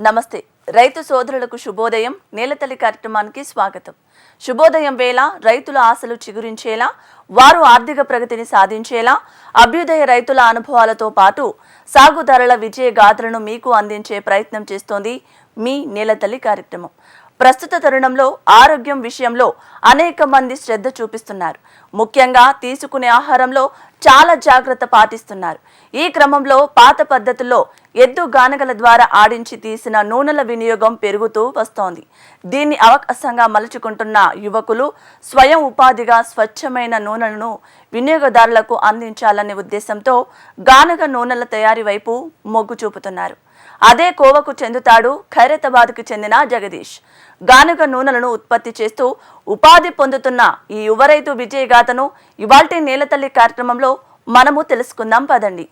నమస్తే. రైతు సోదరులకు శుభోదయం. నేలతల్లి కార్యక్రమానికి స్వాగతం. శుభోదయం వేళ రైతుల ఆశలు చిగురించేలా వారు ఆర్థిక ప్రగతిని సాధించేలా అభ్యుదయ రైతుల అనుభవాలతో పాటు సాగుదారుల విజయ గాథలను మీకు అందించే ప్రయత్నం చేస్తోంది మీ నేలతల్లి కార్యక్రమం. ప్రస్తుత తరుణంలో ఆరోగ్యం విషయంలో అనేక మంది శ్రద్ధ చూపిస్తున్నారు. ముఖ్యంగా తీసుకునే ఆహారంలో చాలా జాగ్రత్త పాటిస్తున్నారు. ఈ క్రమంలో పాత పద్ధతుల్లో ఎద్దు గానగల ద్వారా ఆడించి తీసిన నూనెల వినియోగం పెరుగుతూ వస్తోంది. దీన్ని అవకాశంగా మలుచుకుంటున్న యువకులు స్వయం ఉపాధిగా స్వచ్ఛమైన నూనెలను వినియోగదారులకు అందించాలనే ఉద్దేశంతో గానగ నూనెల తయారీ వైపు మొగ్గు చూపుతున్నారు. అదే కోవకు చెందుతాడు ఖైరతాబాద్కు చెందిన జగదీష్. గానుగ నూనెలను ఉత్పత్తి చేస్తూ ఉపాధి పొందుతున్న ఈ యువ రైతు విజయగాథను ఇవాల్టి నేలతల్లి కార్యక్రమంలో మనము తెలుసుకుందాం పదండి.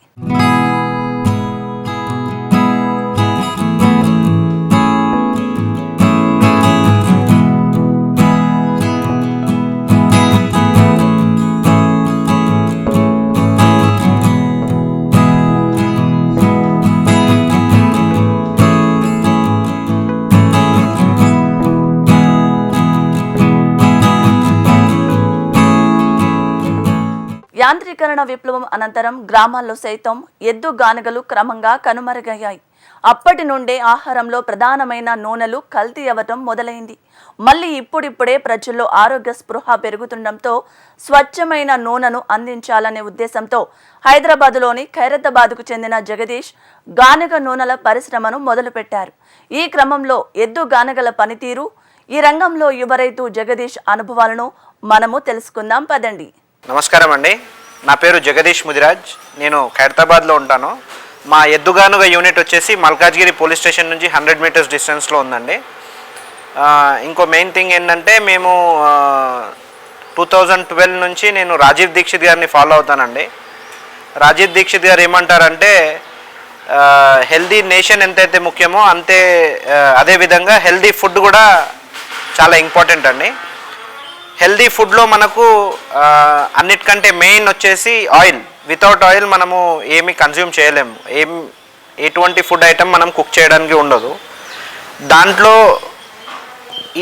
యాంత్రీకరణ విప్లవం అనంతరం గ్రామాల్లో సైతం ఎద్దు గానగలు క్రమంగా కనుమరుగయ్యాయి. అప్పటి నుండే ఆహారంలో ప్రధానమైన నూనెలు కల్తీ అవ్వటం మొదలైంది. మళ్ళీ ఇప్పుడిప్పుడే ప్రజల్లో ఆరోగ్య స్పృహ పెరుగుతుండటంతో స్వచ్ఛమైన నూనెను అందించాలనే ఉద్దేశంతో హైదరాబాదులోని ఖైరతాబాద్కు చెందిన జగదీష్ గానగ నూనెల పరిశ్రమను మొదలుపెట్టారు. ఈ క్రమంలో ఎద్దు గానగల పనితీరు ఈ రంగంలో యువ రైతు జగదీష్ అనుభవాలను మనము తెలుసుకుందాం. పదండి. నమస్కారం అండి నా పేరు జగదీష్ ముదిరాజ్. నేను ఖైరతాబాద్లో ఉంటాను. మా ఎద్దుగానుగ యూనిట్ వచ్చేసి మల్కాజ్గిరి పోలీస్ స్టేషన్ నుంచి హండ్రెడ్ మీటర్స్ డిస్టెన్స్లో ఉందండి. ఇంకో మెయిన్ థింగ్ ఏంటంటే మేము టూ థౌజండ్ ట్వెల్వ్ నుంచి నేను రాజీవ్ దీక్షిత్ గారిని ఫాలో అవుతానండి. రాజీవ్ దీక్షిత్ గారు ఏమంటారంటే హెల్దీ నేషన్ ఎంతైతే ముఖ్యమో అంతే అదేవిధంగా హెల్దీ ఫుడ్ కూడా చాలా ఇంపార్టెంట్ అండి. హెల్దీ ఫుడ్లో మనకు అన్నిటికంటే మెయిన్ వచ్చేసి ఆయిల్. వితౌట్ ఆయిల్ మనము ఏమి కన్జ్యూమ్ చేయలేము. ఏం ఎటువంటి ఫుడ్ ఐటమ్ మనం కుక్ చేయడానికి ఉండదు. దాంట్లో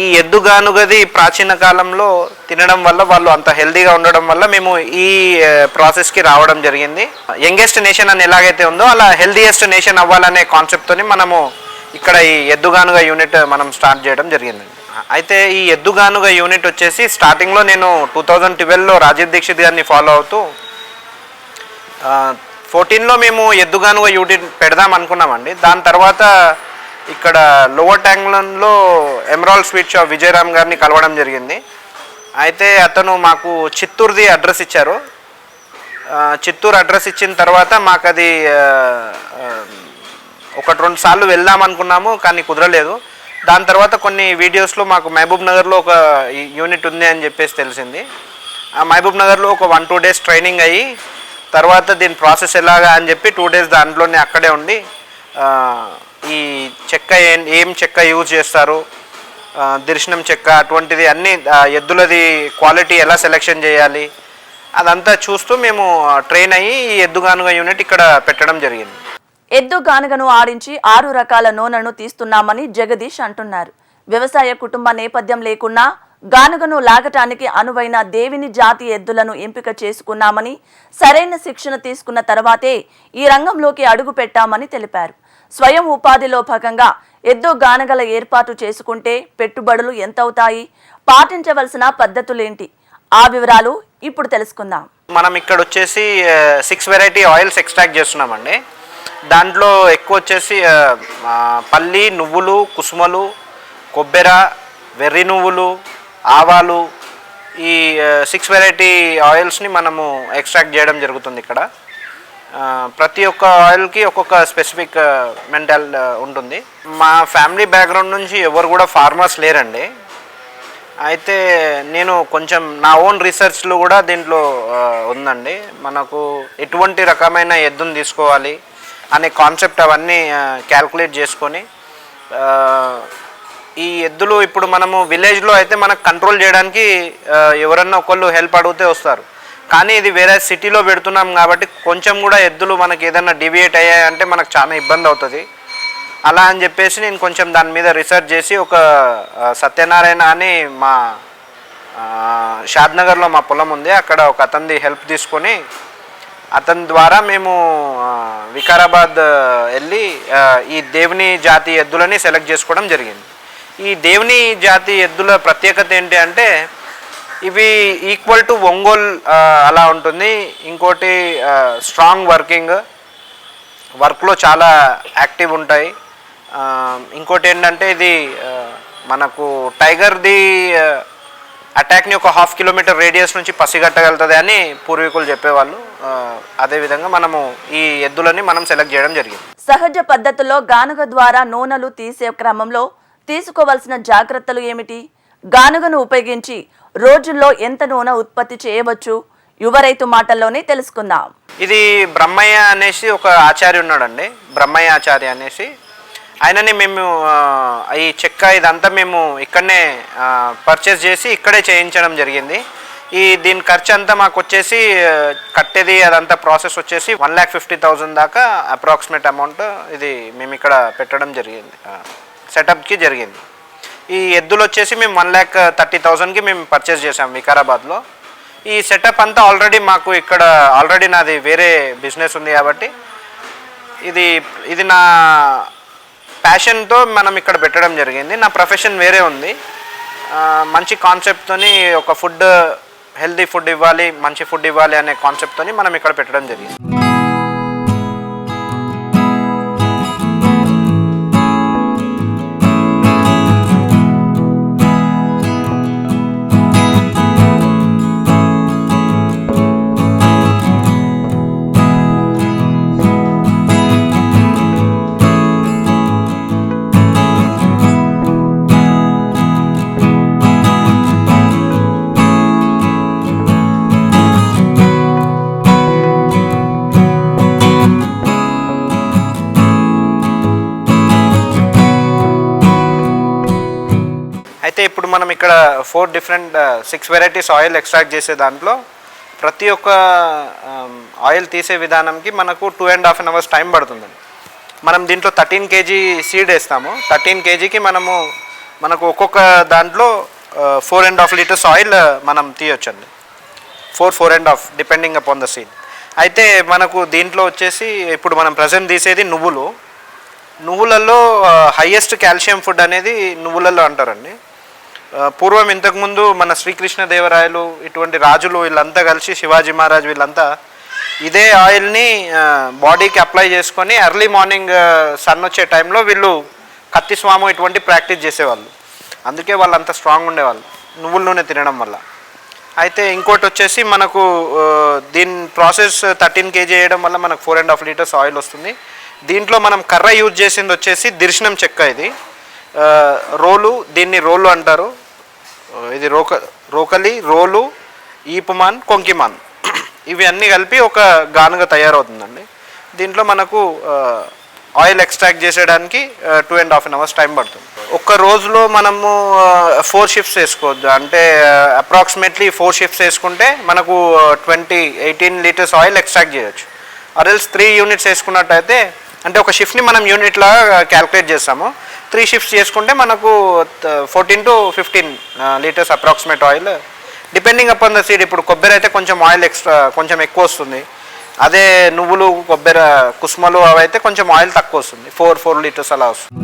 ఈ ఎద్దుగానుగది ప్రాచీన కాలంలో తినడం వల్ల వాళ్ళు అంత హెల్దీగా ఉండడం వల్ల మేము ఈ ప్రాసెస్కి రావడం జరిగింది. యంగెస్ట్ నేషన్ అని ఎలాగైతే ఉందో అలా హెల్దీయెస్ట్ నేషన్ అవ్వాలనే కాన్సెప్ట్తోని మనము ఇక్కడ ఈ ఎద్దుగానుగ యూనిట్ మనం స్టార్ట్ చేయడం జరిగిందండి. అయితే ఈ ఎద్దుగానుగ యూనిట్ వచ్చేసి స్టార్టింగ్లో నేను టూ థౌజండ్ ట్వెల్వ్లో రాజీవ్ దీక్షిత్ గారిని ఫాలో అవుతూ ఫోర్టీన్లో మేము ఎద్దుగానుగ యూనిట్ పెడదాం అనుకున్నామండి. దాని తర్వాత ఇక్కడ లోవర్ ట్యాంగ్లంలో ఎమరాల్ స్వీట్ షాప్ విజయరామ్ గారిని కలవడం జరిగింది. అయితే అతను మాకు చిత్తూరుది అడ్రస్ ఇచ్చారు. చిత్తూరు అడ్రస్ ఇచ్చిన తర్వాత మాకు అది ఒకటి రెండు సార్లు వెళ్దాం అనుకున్నాము కానీ కుదరలేదు. దాని తర్వాత కొన్ని వీడియోస్లో మాకు మహబూబ్ నగర్లో ఒక యూనిట్ ఉంది అని చెప్పేసి తెలిసింది. ఆ మహబూబ్ నగర్లో ఒక వన్ టూ డేస్ ట్రైనింగ్ అయ్యి తర్వాత దీని ప్రాసెస్ ఎలాగా అని చెప్పి టూ డేస్ దాంట్లోనే అక్కడే ఉండి ఈ చెక్క ఏం ఏం చెక్క యూజ్ చేస్తారు దర్శనం చెక్క అటువంటిది అన్ని ఎద్దులది క్వాలిటీ ఎలా సెలెక్షన్ చేయాలి అదంతా చూస్తూ మేము ట్రైన్ అయ్యి ఈ ఎద్దుగానుగ యూనిట్ ఇక్కడ పెట్టడం జరిగింది. ఎద్దు గానుగను ఆడించి ఆరు రకాల నూనెను తీస్తున్నామని జగదీష్ అంటున్నారు. వ్యవసాయ కుటుంబ నేపథ్యం లేకున్నా గానుగను లాగటానికి అనువైన దేవిని జాతి ఎద్దులను ఎంపిక చేసుకున్నామని సరైన శిక్షణ తీసుకున్న తర్వాతే ఈ రంగంలోకి అడుగు పెట్టామని తెలిపారు. స్వయం ఉపాధిలో భాగంగా ఎద్దు గానగల ఏర్పాటు చేసుకుంటే పెట్టుబడులు ఎంతవుతాయి? పాటించవలసిన పద్ధతులేంటి? ఆ వివరాలు ఇప్పుడు తెలుసుకుందాం. మనం ఇక్కడ వచ్చేసి సిక్స్ వెరైటీ ఆయిల్స్ ఎక్స్ట్రాక్ట్ చేస్తున్నామండి. దాంట్లో ఎక్కువ వచ్చేసి పల్లి నువ్వులు కుసుమలు కొబ్బెర వెర్రి నువ్వులు ఆవాలు ఈ సిక్స్ వెరైటీ ఆయిల్స్ని మనము ఎక్స్ట్రాక్ట్ చేయడం జరుగుతుంది ఇక్కడ. ప్రతి ఒక్క ఆయిల్కి ఒక్కొక్క స్పెసిఫిక్ మెంటల్ ఉంటుంది. మా ఫ్యామిలీ బ్యాక్గ్రౌండ్ నుంచి ఎవరు కూడా ఫార్మర్స్ లేరండి. అయితే నేను కొంచెం నా ఓన్ రీసెర్చ్లు కూడా దీంట్లో ఉందండి. మనకు ఎటువంటి రకమైన ఎద్దును తీసుకోవాలి అనే కాన్సెప్ట్ అవన్నీ క్యాల్కులేట్ చేసుకొని ఈ ఎద్దులు ఇప్పుడు మనము విలేజ్లో అయితే మనకు కంట్రోల్ చేయడానికి ఎవరన్నా ఒకళ్ళు హెల్ప్ అడిగితే వస్తారు. కానీ ఇది వేరే సిటీలో పెడుతున్నాం కాబట్టి కొంచెం కూడా ఎద్దులు మనకి ఏదైనా డివియేట్ అయ్యాయంటే మనకు చాలా ఇబ్బంది అవుతుంది. అలా అని చెప్పేసి నేను కొంచెం దాని మీద రీసెర్చ్ చేసి ఒక సత్యనారాయణ అని మా షాద్నగర్లో మా పొలం ఉంది. అక్కడ ఒక అతనిది హెల్ప్ తీసుకొని అతని ద్వారా మేము వికారాబాద్ వెళ్ళి ఈ దేవుని జాతి ఎద్దులని సెలెక్ట్ చేసుకోవడం జరిగింది. ఈ దేవుని జాతి ఎద్దుల ప్రత్యేకత ఏంటి అంటే ఇవి ఈక్వల్ టు ఒంగోల్ అలా ఉంటుంది. ఇంకోటి స్ట్రాంగ్ వర్కింగ్ వర్క్లో చాలా యాక్టివ్ ఉంటాయి. ఇంకోటి ఏంటంటే ఇది మనకు టైగర్ది అటాక్ని ఒక హాఫ్ కిలోమీటర్ రేడియస్ నుంచి పసిగట్టగలుగుతుంది అని పూర్వీకులు చెప్పేవాళ్ళు. అదేవిధంగా మనము ఈ ఎద్దులని మనం సెలెక్ట్ చేయడం జరిగింది. సహజ పద్ధతుల్లో గానుగ ద్వారా నూనెలు తీసే క్రమంలో తీసుకోవాల్సిన జాగ్రత్తలు ఏమిటి? గానుగను ఉపయోగించి రోజుల్లో ఎంత నూనె ఉత్పత్తి చేయవచ్చు? యువ రైతు మాటల్లోనే తెలుసుకుందాం. ఇది బ్రహ్మయ్య అనేసి ఒక ఆచార్య ఉన్నాడండి బ్రహ్మయ్య ఆచార్య అనేసి ఆయనని మేము ఈ చెక్క ఇదంతా మేము ఇక్కడనే పర్చేస్ చేసి ఇక్కడే చేయించడం జరిగింది. ఈ దీని ఖర్చు అంతా మాకు వచ్చేసి కట్టేది అదంతా ప్రాసెస్ వచ్చేసి వన్ ల్యాక్ ఫిఫ్టీ థౌజండ్ దాకా అప్రాక్సిమేట్ అమౌంట్ ఇది మేము ఇక్కడ పెట్టడం జరిగింది సెటప్కి జరిగింది. ఈ ఎద్దులు వచ్చేసి మేము వన్ ల్యాక్ థర్టీ థౌజండ్కి మేము పర్చేస్ చేసాం వికారాబాద్లో. ఈ సెటప్ అంతా ఆల్రెడీ మాకు ఇక్కడ ఆల్రెడీ నాది వేరే బిజినెస్ ఉంది కాబట్టి ఇది ఇది నా ప్యాషన్తో మనం ఇక్కడ పెట్టడం జరిగింది. నా ప్రొఫెషన్ వేరే ఉంది. మంచి కాన్సెప్ట్తోని ఒక ఫుడ్ హెల్తీ ఫుడ్ ఇవ్వాలి మంచి ఫుడ్ ఇవ్వాలి అనే కాన్సెప్ట్తోని మనం ఇక్కడ పెట్టడం జరిగింది. ఇక్కడ four different six varieties oil extract చేసే దాంట్లో ప్రతి ఒక్క ఆయిల్ తీసే విధానంకి మనకు two and half an hours time పడుతుందండి మనం దీంట్లో థర్టీన్ కేజీ సీడ్ వేస్తాము. థర్టీన్ కేజీకి మనము మనకు ఒక్కొక్క దాంట్లో four and half litres oil మనం తీయొచ్చండి. Four four and half depending upon the seed అయితే మనకు దీంట్లో వచ్చేసి ఇప్పుడు మనం ప్రజెంట్ తీసేది నువ్వులు. నువ్వులలో హయ్యెస్ట్ కాల్షియం ఫుడ్ అనేది నువ్వులలో అంటారండి. పూర్వం ఇంతకుముందు మన శ్రీకృష్ణదేవరాయలు ఇటువంటి రాజులు వీళ్ళంతా కలిసి శివాజీ మహారాజ్ వీళ్ళంతా ఇదే ఆయిల్ని బాడీకి అప్లై చేసుకొని ఎర్లీ మార్నింగ్ సన్ వచ్చే టైంలో వీళ్ళు కత్తి స్వాము ఇటువంటి ప్రాక్టీస్ చేసేవాళ్ళు. అందుకే వాళ్ళు అంత స్ట్రాంగ్ ఉండేవాళ్ళు నువ్వుల నూనె తినడం వల్ల. అయితే ఇంకోటి వచ్చేసి మనకు దీని ప్రాసెస్ థర్టీన్ కేజీ వేయడం వల్ల మనకు four and half litres oil వస్తుంది. దీంట్లో మనం కర్ర యూజ్ చేసింది వచ్చేసి దిర్శనం చెక్క ఇది. రోలు దీన్ని రోలు అంటారు. ఇది రోక రోకలి రోలు ఈపుమాన్ కొంకిమాన్. ఇవి అన్నీ కలిపి ఒక గానుగా తయారవుతుందండి. దీంట్లో మనకు oil extract చేసేయడానికి two and half an hours time పడుతుంది. ఒక్క రోజులో మనము ఫోర్ షిఫ్ట్స్ వేసుకోవద్దు. అంటే అప్రాక్సిమేట్లీ ఫోర్ షిఫ్ట్స్ వేసుకుంటే మనకు twenty eighteen litres oil extract చేయొచ్చు. ఆర్ఎల్స్ త్రీ యూనిట్స్ వేసుకున్నట్టయితే అంటే ఒక షిఫ్ట్ని మనం యూనిట్లా క్యాల్కులేట్ చేస్తాము. త్రీ షిఫ్ట్స్ చేసుకుంటే మనకు fourteen to fifteen litres approximate oil depending upon the seed ఇప్పుడు కొబ్బరి అయితే కొంచెం ఆయిల్ ఎక్స్ట్రా కొంచెం ఎక్కువ వస్తుంది. అదే నువ్వులు కొబ్బరి కుసుమలు అవి అయితే కొంచెం ఆయిల్ తక్కువ వస్తుంది. ఫోర్ ఫోర్ లీటర్స్ అలా వస్తుంది.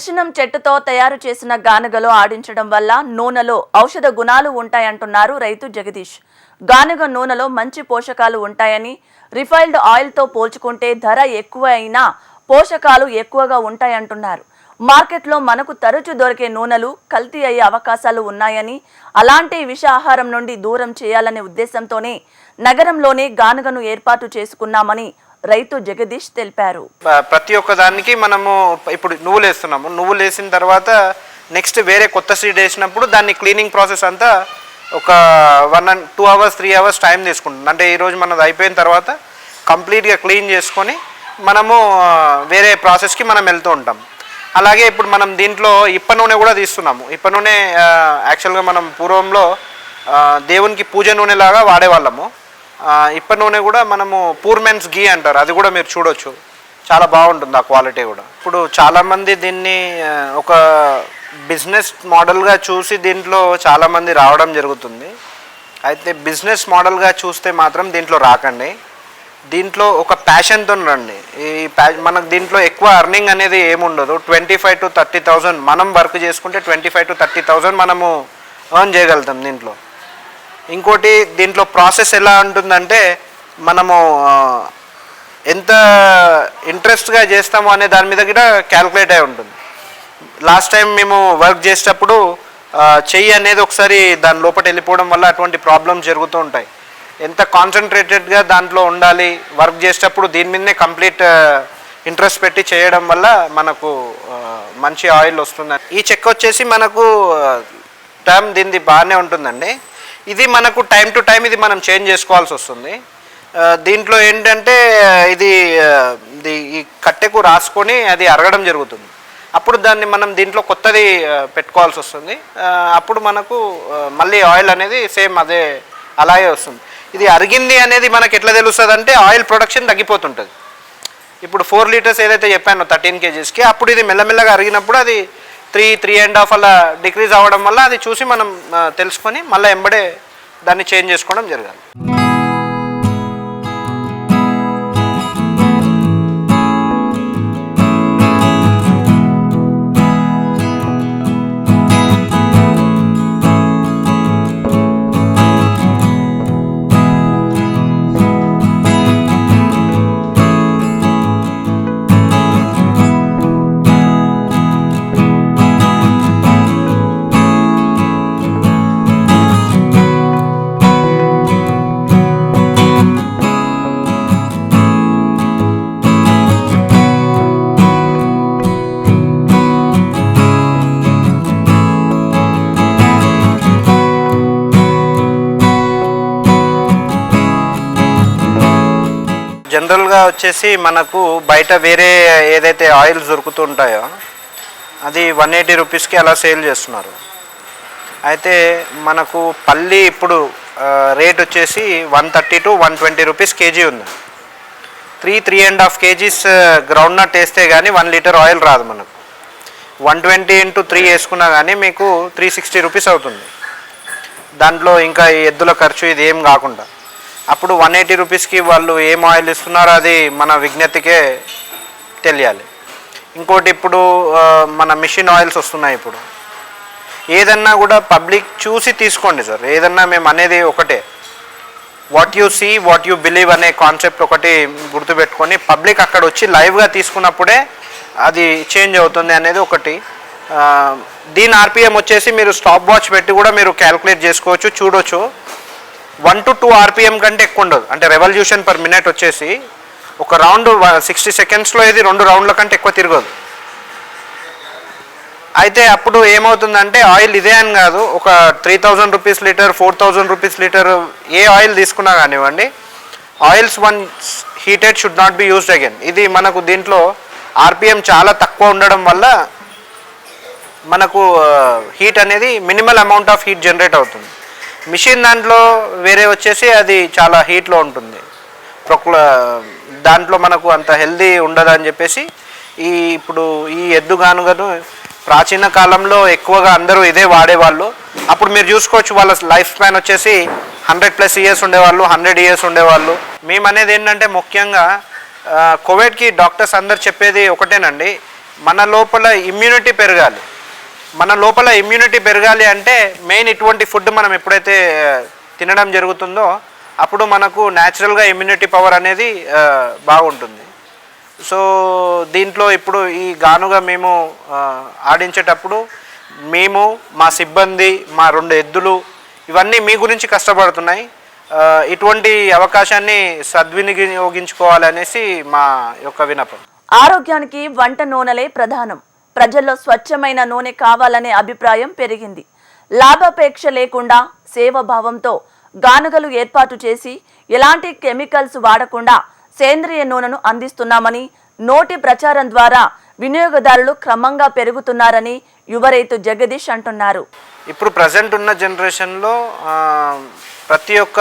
దర్శనం చెట్టుతో తయారు చేసిన గానుగలో ఆడించడం వల్ల నూనెలో ఔషధ గుణాలు ఉంటాయంటున్నారు రైతు జగదీష్. గానుగ నూనెలో మంచి పోషకాలు ఉంటాయని రిఫైల్డ్ ఆయిల్తో పోల్చుకుంటే ధర ఎక్కువ అయినా పోషకాలు ఎక్కువగా ఉంటాయంటున్నారు. మార్కెట్లో మనకు తరచు దొరికే నూనెలు కల్తీ అయ్యే అవకాశాలు ఉన్నాయని అలాంటి విష ఆహారం నుండి దూరం చేయాలనే ఉద్దేశంతోనే నగరంలోనే గానుగను ఏర్పాటు చేసుకున్నామని రైతు జగదీష్ తెలిపారు. ప్రతి ఒక్క దానికి మనము ఇప్పుడు నువ్వులు వేస్తున్నాము. నువ్వులు వేసిన తర్వాత నెక్స్ట్ వేరే కొత్త సీడ్ వేసినప్పుడు దాన్ని క్లీనింగ్ ప్రాసెస్ అంతా ఒక one and two hours three hours time తీసుకుంటుంది. అంటే ఈరోజు మనది అయిపోయిన తర్వాత కంప్లీట్గా క్లీన్ చేసుకొని మనము వేరే ప్రాసెస్కి మనం వెళ్తూ ఉంటాం. అలాగే ఇప్పుడు మనం దీంట్లో ఇప్ప నూనె కూడా తీస్తున్నాము. ఇప్ప నూనె యాక్చువల్గా మనం పూర్వంలో దేవునికి పూజ నూనె లాగా వాడేవాళ్ళము. ఇప్పటి నూనె కూడా మనము పూర్ మెన్స్ గీ అంటారు. అది కూడా మీరు చూడొచ్చు. చాలా బాగుంటుంది ఆ క్వాలిటీ కూడా. ఇప్పుడు చాలామంది దీన్ని ఒక బిజినెస్ మోడల్గా చూసి దీంట్లో చాలామంది రావడం జరుగుతుంది. అయితే బిజినెస్ మోడల్గా చూస్తే మాత్రం దీంట్లో రాకండి. దీంట్లో ఒక ప్యాషన్తో రండి. ఈ ప్యా మనకు దీంట్లో ఎక్కువ అర్నింగ్ అనేది ఏముండదు. Twenty five to thirty thousand మనం వర్క్ చేసుకుంటే twenty five to thirty thousand మనము ఎర్న్ చేయగలుగుతాం దీంట్లో. ఇంకోటి దీంట్లో ప్రాసెస్ ఎలా ఉంటుందంటే మనము ఎంత ఇంట్రెస్ట్గా చేస్తాము అనే దాని మీద కూడా క్యాల్కులేట్ అయి ఉంటుంది. లాస్ట్ టైం మేము వర్క్ చేసేటప్పుడు చెయ్యి అనేది ఒకసారి దాని లోపల వెళ్ళిపోవడం వల్ల అటువంటి ప్రాబ్లమ్స్ జరుగుతూ ఉంటాయి. ఎంత కాన్సన్ట్రేటెడ్గా దాంట్లో ఉండాలి వర్క్ చేసేటప్పుడు దీని మీదనే కంప్లీట్ ఇంట్రెస్ట్ పెట్టి చేయడం వల్ల మనకు మంచి ఆయిల్ వస్తుంది ఈ చెక్క వచ్చేసి మనకు టర్మ్ దీనిది బాగానే ఉంటుందండి. ఇది మనకు టైం టు టైం ఇది మనం చేంజ్ చేసుకోవాల్సి వస్తుంది. దీంట్లో ఏంటంటే ఇది ఇది ఈ కట్టెకు రాసుకొని అది అరగడం జరుగుతుంది. అప్పుడు దాన్ని మనం దీంట్లో కొత్తది పెట్టుకోవాల్సి వస్తుంది. అప్పుడు మనకు మళ్ళీ ఆయిల్ అనేది సేమ్ అదే అలాగే వస్తుంది. ఇది అరిగింది అనేది మనకు ఎట్లా తెలుస్తుంది అంటే ఆయిల్ ప్రొడక్షన్ తగ్గిపోతుంటుంది. ఇప్పుడు ఫోర్ లీటర్స్ ఏదైతే చెప్పానో థర్టీన్ కేజీస్కి అప్పుడు ఇది మెల్లమెల్లగా అరిగినప్పుడు అది త్రీ త్రీ అండ్ హాఫ్ అలా డిక్రీజ్ అవ్వడం వల్ల అది చూసి మనం తెలుసుకొని మళ్ళీ ఎంబడే దాన్ని చేంజ్ చేసుకోవడం జరగాలి మామూలుగా వచ్చేసి మనకు బయట వేరే ఏదైతే ఆయిల్స్ దొరుకుతుంటాయో అది వన్ ఎయిటీ రూపీస్కి అలా సేల్ చేస్తున్నారు. అయితే మనకు పల్లి ఇప్పుడు రేట్ వచ్చేసి one thirty to one twenty rupees kg ఉంది. Three three and half kgs groundnut వేస్తే కానీ వన్ లీటర్ ఆయిల్ రాదు మనకు. వన్ ట్వంటీ ఇంటూ త్రీ వేసుకున్నా కానీ మీకు త్రీ సిక్స్టీ రూపీస్ అవుతుంది. దాంట్లో ఇంకా ఎద్దుల ఖర్చు ఇది ఏం కాకుండా. అప్పుడు వన్ ఎయిటీ రూపీస్కి వాళ్ళు ఏం ఆయిల్ ఇస్తున్నారో అది మన విజ్ఞతకే తెలియాలి. ఇంకోటి ఇప్పుడు మన మిషన్ ఆయిల్స్ వస్తున్నాయి ఇప్పుడు. ఏదన్నా కూడా పబ్లిక్ చూసి తీసుకోండి సార్. ఏదన్నా మేము అనేది ఒకటే. What you see what you believe అనే కాన్సెప్ట్ ఒకటి గుర్తుపెట్టుకొని పబ్లిక్ అక్కడ వచ్చి లైవ్గా తీసుకున్నప్పుడే అది చేంజ్ అవుతుంది అనేది ఒకటి. దీని ఆర్పిఎం వచ్చేసి మీరు స్టాప్ వాచ్ పెట్టి కూడా మీరు క్యాల్కులేట్ చేసుకోవచ్చు చూడొచ్చు. వన్ టు టూ ఆర్పిఎం కంటే ఎక్కువ ఉండదు. అంటే రెవల్యూషన్ పర్ మినిట్ వచ్చేసి ఒక రౌండ్ సిక్స్టీ సెకండ్స్లో ఇది రెండు రౌండ్ల కంటే ఎక్కువ తిరగదు. అయితే అప్పుడు ఏమవుతుందంటే ఆయిల్ ఇదే అని కాదు ఒక three thousand rupees litre four thousand rupees litre ఏ ఆయిల్ తీసుకున్నా కానివ్వండి oils one heated should not be used again. ఇది మనకు దీంట్లో ఆర్పిఎం చాలా తక్కువ ఉండడం వల్ల మనకు హీట్ అనేది minimal amount of heat generate అవుతుంది. మిషన్ దాంట్లో వేరే వచ్చేసి అది చాలా హీట్లో ఉంటుంది. ప్రొక్ల దాంట్లో మనకు అంత హెల్దీ ఉండదు అని చెప్పేసి ఈ ఇప్పుడు ఈ ఎద్దు గానుగను ప్రాచీన కాలంలో ఎక్కువగా అందరూ ఇదే వాడేవాళ్ళు. అప్పుడు మీరు చూసుకోవచ్చు వాళ్ళ లైఫ్ స్పాన్ వచ్చేసి హండ్రెడ్ ప్లస్ ఇయర్స్ ఉండేవాళ్ళు హండ్రెడ్ ఇయర్స్ ఉండేవాళ్ళు. మేము అనేది ఏంటంటే ముఖ్యంగా కోవిడ్కి డాక్టర్స్ అందరు చెప్పేది ఒకటేనండి. మన లోపల ఇమ్యూనిటీ పెరగాలి. మన లోపల ఇమ్యూనిటీ పెరగాలి అంటే మెయిన్ ఇటువంటి ఫుడ్ మనం ఎప్పుడైతే తినడం జరుగుతుందో అప్పుడు మనకు న్యాచురల్గా ఇమ్యూనిటీ పవర్ అనేది బాగుంటుంది. సో దీంట్లో ఇప్పుడు ఈ గానుగా మేము ఆడించేటప్పుడు మేము మా సిబ్బంది మా రెండు ఎద్దులు ఇవన్నీ మీ గురించి కష్టపడుతున్నాయి. ఇటువంటి అవకాశాన్ని సద్వినియోగించుకోవాలనేసి మా యొక్క వినపం ఆరోగ్యానికి వంట నూనెలే ప్రధానం. ప్రజల్లో స్వచ్ఛమైన నూనె కావాలనే అభిప్రాయం పెరిగింది. లాభాపేక్ష లేకుండా సేవభావంతో గానుగలు ఏర్పాటు చేసి ఎలాంటి కెమికల్స్ వాడకుండా సేంద్రియ నూనెను అందిస్తున్నామని నోటి ప్రచారం ద్వారా వినియోగదారులు క్రమంగా పెరుగుతున్నారని యువ రైతు జగదీష్ అంటున్నారు. ఇప్పుడు ప్రజెంట్ ఉన్న జనరేషన్లో ప్రతి ఒక్క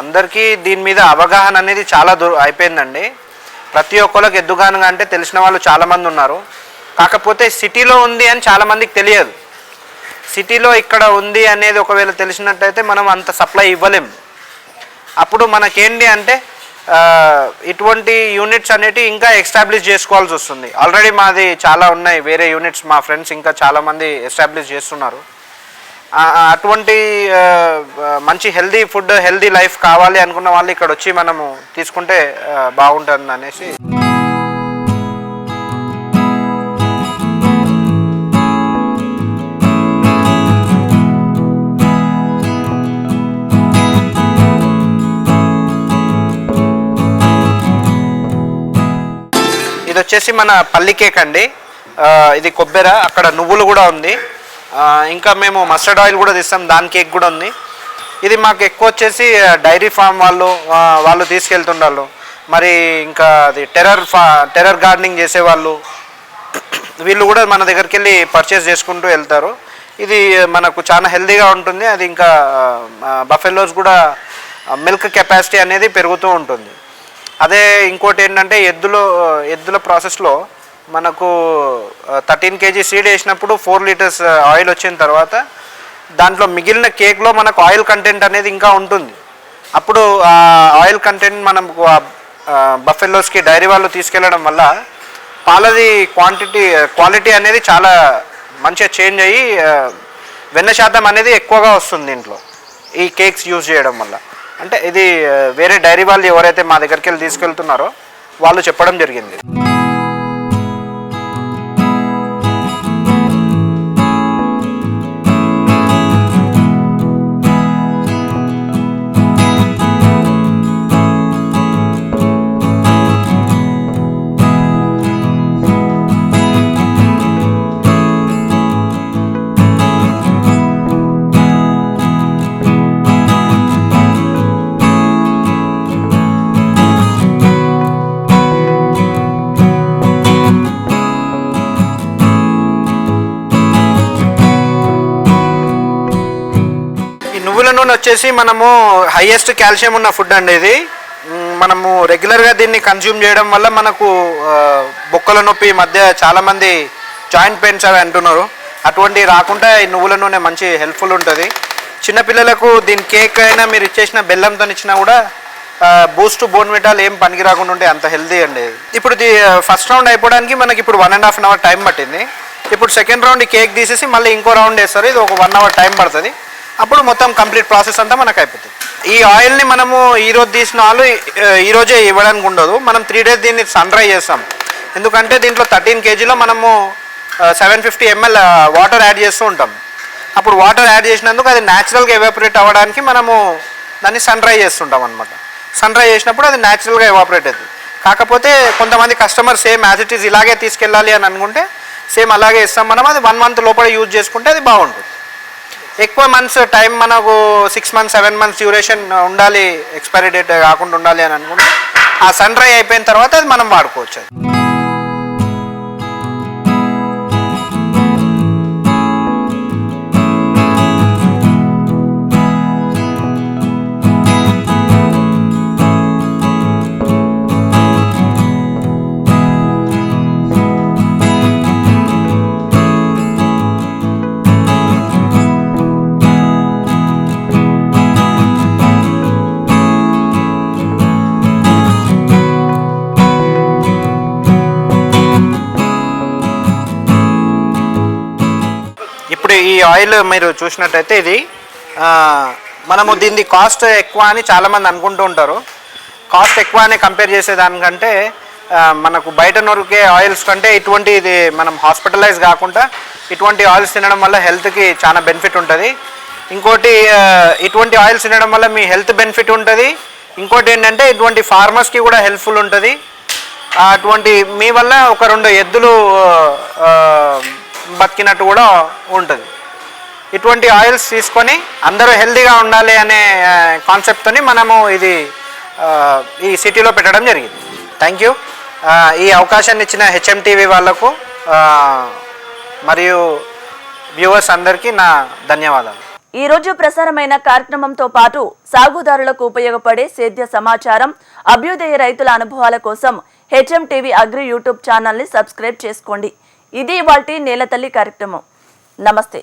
అందరికీ దీని మీద అవగాహన అనేది చాలా దూర అయిపోయిందండి. ప్రతి ఒక్కరికి ఎద్దుగానుగా అంటే తెలిసిన వాళ్ళు చాలామంది ఉన్నారు. కాకపోతే సిటీలో ఉంది అని చాలామందికి తెలియదు. సిటీలో ఇక్కడ ఉంది అనేది ఒకవేళ తెలిసినట్టయితే మనం అంత సప్లై ఇవ్వలేం. అప్పుడు మనకేంటి అంటే ఇటువంటి యూనిట్స్ అనేటివి ఇంకా ఎస్టాబ్లిష్ చేసుకోవాల్సి వస్తుంది. ఆల్రెడీ మాది చాలా ఉన్నాయి. వేరే యూనిట్స్ మా ఫ్రెండ్స్ ఇంకా చాలామంది ఎస్టాబ్లిష్ చేస్తున్నారు. అటువంటి మంచి హెల్దీ ఫుడ్ హెల్దీ లైఫ్ కావాలి అనుకున్న వాళ్ళు ఇక్కడ వచ్చి మనము తీసుకుంటే బాగుంటుంది అనేసి. ఇది వచ్చేసి మన పల్లి కేక్ అండి. ఇది కొబ్బెర అక్కడ నువ్వులు కూడా ఉంది. ఇంకా మేము మస్టర్డ్ ఆయిల్ కూడా తీస్తాం దాని కేక్ కూడా ఉంది. ఇది మాకు ఎక్కువ వచ్చేసి డైరీ ఫామ్ వాళ్ళు వాళ్ళు తీసుకెళ్తుండాళ్ళు. మరి ఇంకా అది టెర్రర్ ఫా టెర్రర్ గార్డెనింగ్ చేసేవాళ్ళు. వీళ్ళు కూడా మన దగ్గరికి వెళ్ళి పర్చేస్ చేసుకుంటూ వెళ్తారు. ఇది మనకు చాలా హెల్దీగా ఉంటుంది. అది ఇంకా బఫెలోస్ కూడా మిల్క్ కెపాసిటీ అనేది పెరుగుతూ ఉంటుంది. అదే ఇంకోటి ఏంటంటే ఎద్దులో ఎద్దుల ప్రాసెస్లో మనకు థర్టీన్ కేజీ సీడ్ వేసినప్పుడు ఫోర్ లీటర్స్ ఆయిల్ వచ్చిన తర్వాత దాంట్లో మిగిలిన కేక్లో మనకు ఆయిల్ కంటెంట్ అనేది ఇంకా ఉంటుంది. అప్పుడు ఆ ఆయిల్ కంటెంట్ మనం బఫెల్లోస్కి డైరీ వాళ్ళు తీసుకెళ్ళడం వల్ల పాలది క్వాంటిటీ క్వాలిటీ అనేది చాలా మంచిగా చేంజ్ అయ్యి వెన్న శాతం అనేది ఎక్కువగా వస్తుంది దీంట్లో ఈ కేక్స్ యూజ్ చేయడం వల్ల. అంటే ఇది వేరే డైరీ వాళ్ళు ఎవరైతే మా దగ్గరికి వెళ్ళి తీసుకెళ్తున్నారో వాళ్ళు చెప్పడం జరిగింది. బోన్ వచ్చేసి మనము హైయెస్ట్ కాల్షియం ఉన్న ఫుడ్ అండి ఇది. మనము రెగ్యులర్గా దీన్ని కన్జ్యూమ్ చేయడం వల్ల మనకు బొక్కల నొప్పి మధ్య చాలామంది జాయింట్ పెయిన్స్ అవి అంటున్నారు. అటువంటి రాకుండా ఈ నువ్వుల నూనె మంచి హెల్ప్ఫుల్ ఉంటుంది. చిన్నపిల్లలకు దీని కేక్ అయినా మీరు ఇచ్చేసిన బెల్లంతో ఇచ్చినా కూడా బూస్ట్ బోన్ మిటాల్ ఏం పనికి రాకుండా ఉంటే అంత హెల్తీ అండి. ఇప్పుడు ది ఫస్ట్ రౌండ్ అయిపోవడానికి మనకి ఇప్పుడు one and half an hour time పట్టింది. ఇప్పుడు సెకండ్ రౌండ్ కేక్ తీసేసి మళ్ళీ ఇంకో రౌండ్ వేస్తారు. ఇది ఒక వన్ అవర్ టైం పడుతుంది. అప్పుడు మొత్తం కంప్లీట్ ప్రాసెస్ అంతా మనకు అయిపోతుంది ఈ ఆయిల్ని మనము ఈరోజు తీసిన ఆయిల్ ఈరోజే ఇవ్వడానికి ఉండదు. మనం త్రీ డేస్ దీన్ని సన్ డ్రై చేస్తాం. ఎందుకంటే దీంట్లో థర్టీన్ కేజీలో మనము seven fifty ml water add చేస్తూ ఉంటాం. అప్పుడు వాటర్ యాడ్ చేసినందుకు అది న్యాచురల్గా ఎవాపరేట్ అవ్వడానికి మనము దాన్ని సన్ డ్రై చేస్తుంటాం అనమాట సన్ డ్రై చేసినప్పుడు అది న్యాచురల్గా ఎవాపరేట్ అవుతుంది కాకపోతే కొంతమంది customer same as it is ఇలాగే తీసుకెళ్ళాలి అని అనుకుంటే సేమ్ అలాగే ఇస్తాం. మనం అది వన్ మంత్ లోపల యూజ్ చేసుకుంటే అది బాగుంటుంది. ఎక్కువ మంత్స్ టైం మనకు six months seven months duration ఉండాలి ఎక్స్పైరీ డేట్ కాకుండా ఉండాలి అని అనుకుంటే ఆ సన్ డ్రై అయిపోయిన తర్వాత అది మనం వాడుకోవచ్చు ఆయిల్ మీరు చూసినట్టయితే ఇది మనము దీని కాస్ట్ ఎక్కువ అని చాలామంది అనుకుంటూ ఉంటారు. కాస్ట్ ఎక్కువ అని కంపేర్ చేసేదానికంటే మనకు బయట నొరికే ఆయిల్స్ కంటే ఇటువంటి ఇది మనం హాస్పిటలైజ్ కాకుండా ఇటువంటి ఆయిల్స్ తినడం వల్ల హెల్త్కి చాలా బెనిఫిట్ ఉంటుంది. ఇంకోటి ఇటువంటి ఆయిల్స్ తినడం వల్ల మీ హెల్త్ బెనిఫిట్ ఉంటుంది. ఇంకోటి ఏంటంటే ఇటువంటి ఫార్మర్స్కి కూడా హెల్ప్ఫుల్ ఉంటుంది. అటువంటి మీ వల్ల ఒక రెండు ఎద్దులు బతికినట్టు కూడా ఉంటుంది. ఇటువంటి ఆయిల్స్ తీసుకొని అందరూ హెల్తీగా ఉండాలి అనే కాన్సెప్ట్తోని మనము ఇది ఈ సిటీలో పెట్టడం జరిగింది. థ్యాంక్ యూ ఈ అవకాశాన్ని ఇచ్చిన హెచ్ఎంటీవీ వాళ్ళకు మరియు వ్యూవర్స్ అందరికీ నా ధన్యవాదాలు. ఈ రోజు ప్రసారమైన కార్యక్రమంతో పాటు సాగుదారులకు ఉపయోగపడే సేద్య సమాచారం అభ్యుదయ రైతుల అనుభవాల కోసం హెచ్ఎం టీవీ అగ్రి యూట్యూబ్ ఛానల్ని సబ్స్క్రైబ్ చేసుకోండి. ఇది వాటి నేలతల్లి కార్యక్రమం. నమస్తే.